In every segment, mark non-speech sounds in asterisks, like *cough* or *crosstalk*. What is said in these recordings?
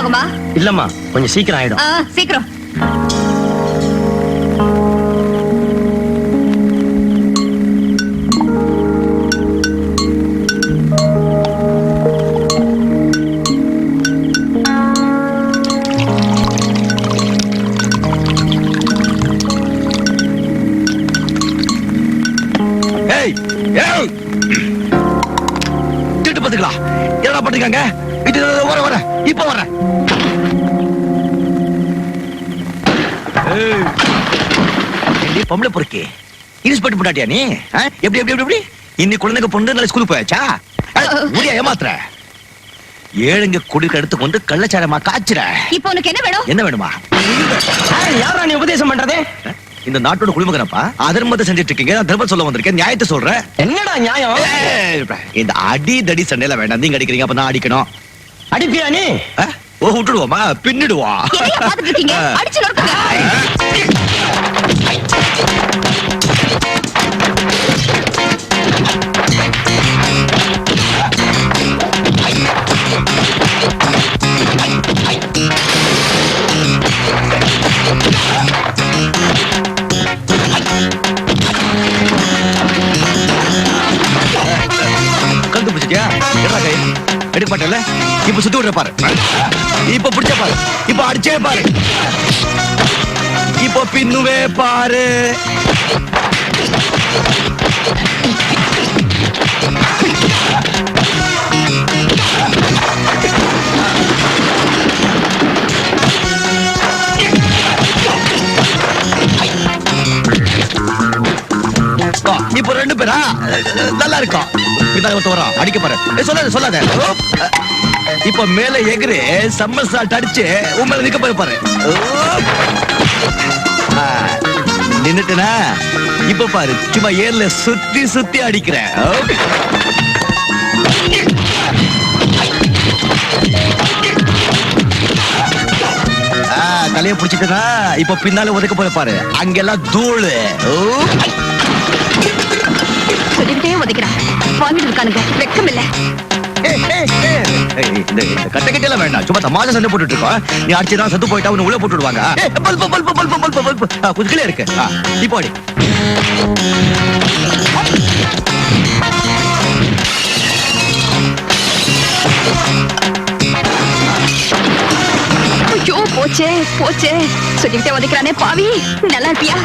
ஆகுமா? இல்லம்மா கொஞ்சம் சீக்கிரம் ஆயிடும். சீக்கிரம். *clears throat* திட்டு பாத்துக்கலாம் என்னடா பண்ணிருக்காங்க? இது வர வர. இப்ப வர ஏய் பொம்பளை பொறுக்கி இன்ஸ்பெக்டர் பண்ணாட்டியா நீ? எப்படி எப்படி எப்படி எப்படி இன்னைக்கு குழந்தைங்க பொண்ணு நல்ல ஸ்கூலுக்கு போயாச்சா முடியா ஏமாத்துற ஏழுங்க குடிக்க எடுத்து கொண்டு கள்ளச்சாரமா காய்ச்சுற இப்போ உனக்கு என்ன வேணும் என்ன வேணுமா யாரா நீ உபதேசம் பண்றதே இந்த நாட்டோட குடிமகனப்பா அதர்மத்தை செஞ்சுட்டு இருக்கீங்க நான் தர்மம் சொல்ல வந்திருக்கேன் நியாயத்தை சொல்றேன் என்னடா நியாயம் இந்த அடி தடி சண்டையில வேண்டாம் நீங்க அடிக்கிறீங்க அப்ப நான் அடிக்கணும் அடிப்பியா நீ? ஓ விட்டுடுவோமா? பின்னிடுவா அடிச்சு எடுக்க மாட்டேன்ல இப்ப சுத்தி விடுற பாரு. இப்ப பிடிச்ச பாரு. இப்ப அடிச்சே பாரு. இப்ப பின்னுவே பாரு. இப்ப ரெண்டு பேரா? நல்லா இருக்கும் இதான் அடிக்க பாரு. சொல்லாத சொல்லாத. இப்ப மேல எகிரு சம்மர் சால்ட் அடிச்சு உன் மேல நிக்க போய் பாரு. நின்னுட்டுனா இப்ப பாரு. சும்மா ஏர்ல சுத்தி சுத்தி அடிக்கிறேன் தலைய பிடிச்சிட்டுனா இப்ப பின்னால ஒதுக்க போய் பாரு. அங்கெல்லாம் தூளு. சொல்லிக்கிட்டே உதைக்கிறான் வாங்கிட்டு இருக்கானுங்க. வெக்கம் இல்ல ஏய், ஏய், ஏய். ஏய், இந்த இந்த கட்ட கட்டையெல்லாம் வேண்டாம். சும்மா தமாஷா சண்டை போட்டுட்டு இருக்கோம். நீ அடிச்சுதான் செத்து போயிட்டா உன்னை உள்ள போட்டு விடுவாங்க ஏய், bulb bulb bulb bulb. Bulb கீழே இருக்கு. இப்போ அடி ஐயோ போச்சே போச்சே. சொல்லிக்கிட்டே உதைக்கிறானே பாவி. நல்லா இருப்பியா?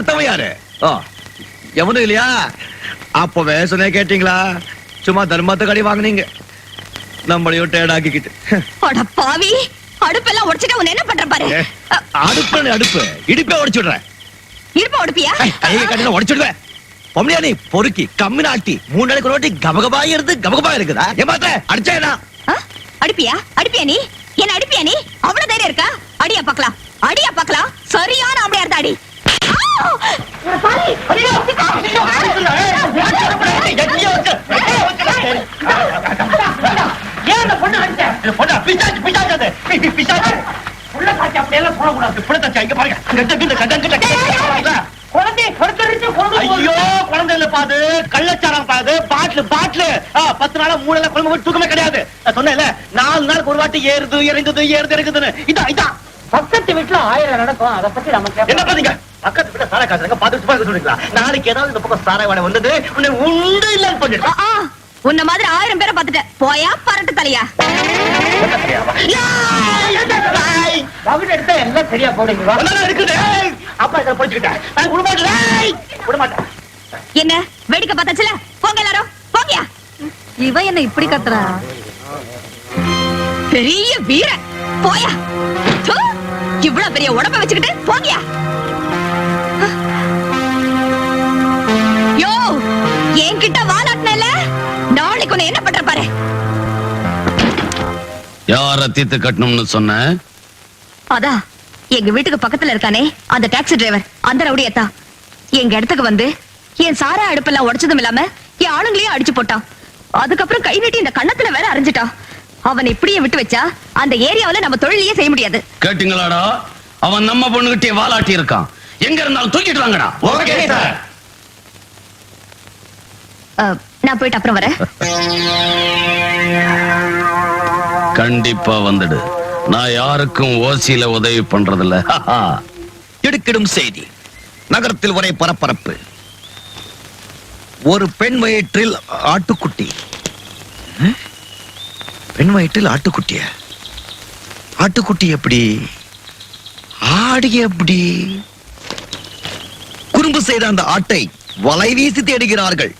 அடுத்தவன் யாரு? ஓ எவனும் இல்லையா? அப்பவே சொன்னே கேட்டீங்களா? சும்மா தர்மத்தை கடி வாங்குனீங்க. நம்மளையும் டேடாக்கிக்கிட்டு அட பாவி அடுப்பெல்லாம் உடைச்சிட்டா உன்னை என்ன பண்ற பாரு? அடுப்பு அடுப்பு? இடுப்பே உடைச்சு விடுறேன் இருப்ப உடைப்பியா? கையை கட்டில உடைச்சுடுவேன் பொம்பளையா நீ பொறுக்கி கம்மி நாட்டி மூணு நாளைக்கு ஒரு வாட்டி கபகபா இருந்து கபகபா இருக்குதா? ஏமாத்த அடிச்சேனா ஆ? அடிப்பியா? அடிப்பியா நீ? என்ன அடிப்பியா நீ? அவ்வளவு தைரியம் இருக்கா? அடியா பார்க்கலாம். அடியா பார்க்கலாம். சரியான ஆம்பளையா இருந்தா அடி. கிடையாது நான் நாலு நாளுக்கு ஒரு வாட்டி ஏறுது இறங்குது ஏறுது இறங்குதுன்னு இதான் இதான் பக்கத்து வீட்டுல ஆயிரம் நடக்கும் அதை பத்தி நமக்கு என்ன பாத்தீங்க சாராய காசுங்க பாத்து சும்மா சொல்றீங்களா? நாளைக்கு ஏதாவது இந்த பக்கம் சாராய வாடை வந்தது உன்னை உண்டு இல்லன்னு ஆ. உன்ன மாதிரி ஆயிரம் பேரை பார்த்துட்டேன். போயா பரட்டு தலையா? பகுடு எடுத்தா எல்லாம் சரியா போடுங்க இருக்குது. அப்பா இதை படிச்சுக்கிட்டேன் நான் என்ன? வேடிக்கை பார்த்தாச்சுல? போங்க எல்லாரும். போங்கயா. இவன் என்ன இப்படி கத்துறா? பெரிய வீரன். போயா. இவ்வளவு பெரிய உடம்ப வச்சுக்கிட்டு போங்கயா. யார தீர்த்து கட்டணும்னு சொன்ன? அதான் எங்க வீட்டுக்கு பக்கத்துல இருக்கானே அந்த டாக்ஸி டிரைவர் அந்த ரவுடியத்தா எங்க இடத்துக்கு வந்து என் சாரா அடுப்பெல்லாம் உடைச்சதும் இல்லாம என் ஆளுங்களையும் அடிச்சு போட்டான். அதுக்கப்புறம் கை நீட்டி இந்த கண்ணத்துல வேற அரைஞ்சிட்டான். அவன் இப்படியே விட்டு வச்சா அந்த ஏரியாவுல நம்ம தொழிலையே செய்ய முடியாது. கேட்டீங்களாடா? அவன் நம்ம பொண்ணுகிட்டே வாலாட்டி இருக்கான். எங்க இருந்தாலும் தூக்கிட்டு வாங்கடா. Okay sir. நான் போயிட்டு அப்புறம் வரேன். *laughs* கண்டிப்பா வந்துடு. நான் யாருக்கும் ஓசியில உதவி பண்றதில்ல. *laughs* திடுக்கிடும் செய்தி. நகரத்தில் ஒரே பரபரப்பு. ஒரு பெண் வயிற்றில் ஆட்டுக்குட்டி. பெண் வயிற்றில் ஆட்டுக்குட்டிய? ஆட்டுக்குட்டி எப்படி? ஆடு எப்படி? குறும்பு செய்த அந்த ஆட்டை வலை வீசி தேடுகிறார்கள்.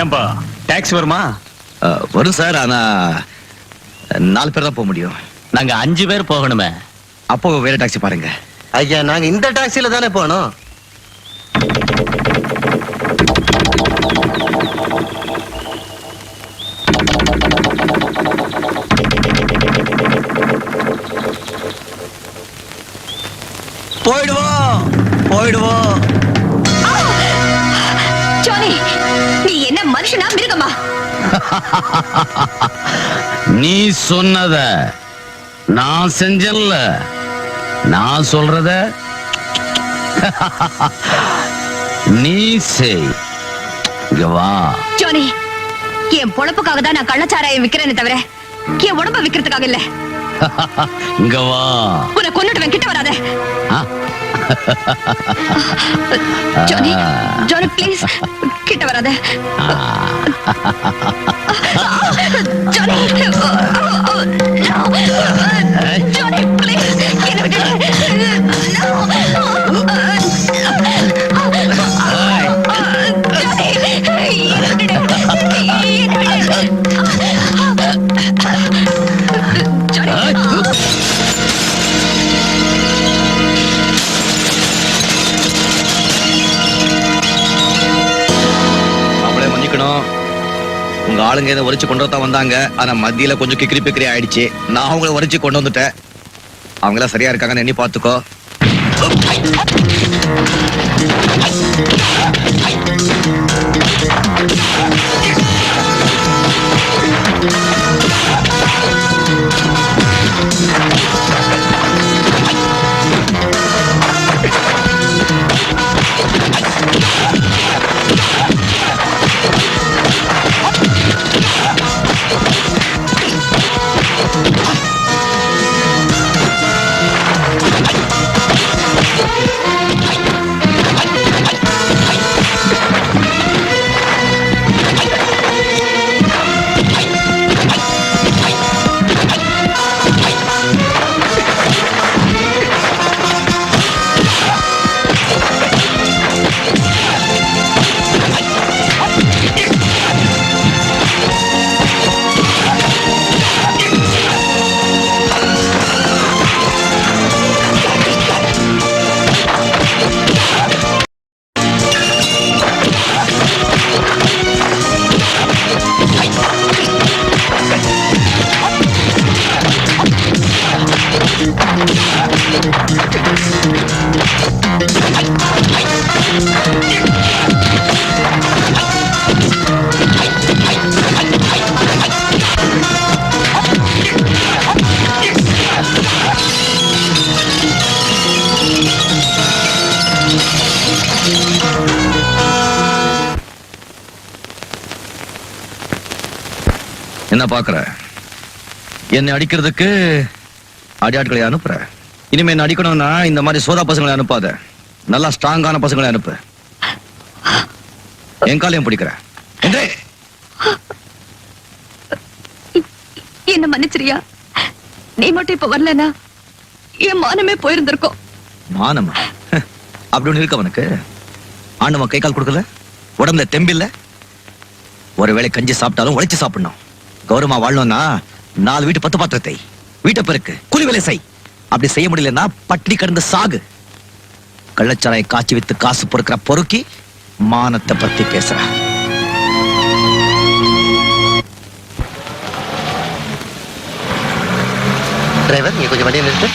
ஏன்பா? டாக்ஸி வருமா? வரும் சார் ஆனா நாலு பேர் தான் போக முடியும். நாங்க அஞ்சு பேர் போகணுமே. அப்போ வேற டாக்ஸி பாருங்க. ஐயா நாங்க இந்த டாக்ஸில தானே போனோம் போயிடுவோம் போயிடுவோம். நீ சொன்னத நான் செஞ்சேன்ல நான் சொல்றத நீ செய். வா. ஜானி என் பொழப்புக்காக தான் நான் கள்ளச்சாராயம் விக்கிறேனே தவிர என் உடம்ப விக்கிறதுக்காக இல்ல. இங்க வா. உன்னை கொன்னுட்டு கிட்ட வராத? ஜானி ஜானி ப்ளீஸ் கிட்ட வராத. *laughs* ஜானி ஆளுங்க இதை உரைச்சு கொண்டு தான் வந்தாங்க. ஆனா மத்தியில கொஞ்சம் கிக்கிரி பிக்கிரி ஆயிடுச்சு. நான் அவங்கள உரைச்சு கொண்டு வந்துட்டேன். அவங்க எல்லாம் சரியா இருக்காங்கன்னு எண்ணி பாத்துக்கோ என்ன பாக்குற என்னை அடிக்கிறதுக்கு அடியாட்களை அனுப்புற. இனிமே என்ன அடிக்கணும்னா இந்த மாதிரி சோதா பசங்களை அனுப்பாத. நல்லா ஸ்ட்ராங்கான பசங்களை அனுப்பு. என் காலையும் பிடிக்கிறேன். என்ன மன்னிச்சிரியா? நீ மட்டும் இப்ப வரலனா என் மானமே போயிருந்திருக்கும். மானமா? அப்படி ஒண்ணு இருக்கு அவனுக்கு ஆண்டவன் கை கால் கொடுக்கல? உடம்புல தெம்பில்ல? ஒருவேளை கஞ்சி சாப்பிட்டாலும் உழைச்சு சாப்பிடணும். கௌரவமா வாழணும்னா நாலு வீட்டு பத்து பாத்திரத்தை வீட்டை பெருக்கு கூலி வேலை செய். அப்படி செய்ய முடியலன்னா பட்டினி கடந்து சாகு. கள்ளச்சாராய காட்சி வித்து காசு பொறுக்கிற பொறுக்கி மானத்தை பத்தி பேசுற. டிரைவர் நீ கொஞ்சம் வண்டியை நிறுத்து.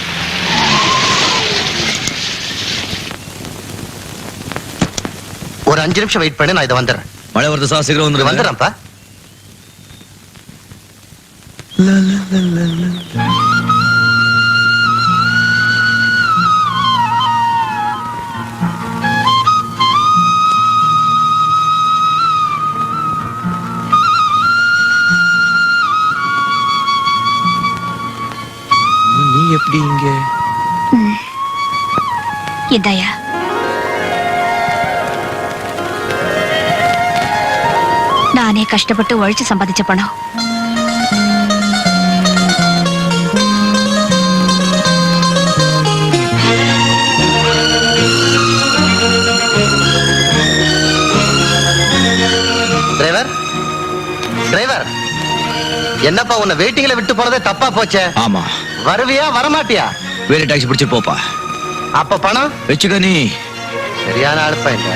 ஒரு அஞ்சு நிமிஷம் வெயிட் பண்ணி நான் இதை வந்துடுறேன். மழை வருது சார் சீக்கிரம் வந்துடுறேன் வந்துடுறேன்ப்பா. நீ எப்படி இங்க? இந்தாயா நானே கஷ்டப்பட்டு உழைச்சு சம்பாதிச்ச பணம். டிரைவர் என்னப்பா உன்னை வெயிட்டிங்ல விட்டு போறதே தப்பா போச்சே? ஆமா. வருவியா வரமாட்டியா? வேற டாக்ஸி பிடிச்சு போப்பா. அப்ப பணம்? வச்சுக்க நீ. சரியான அழுப்பா இல்ல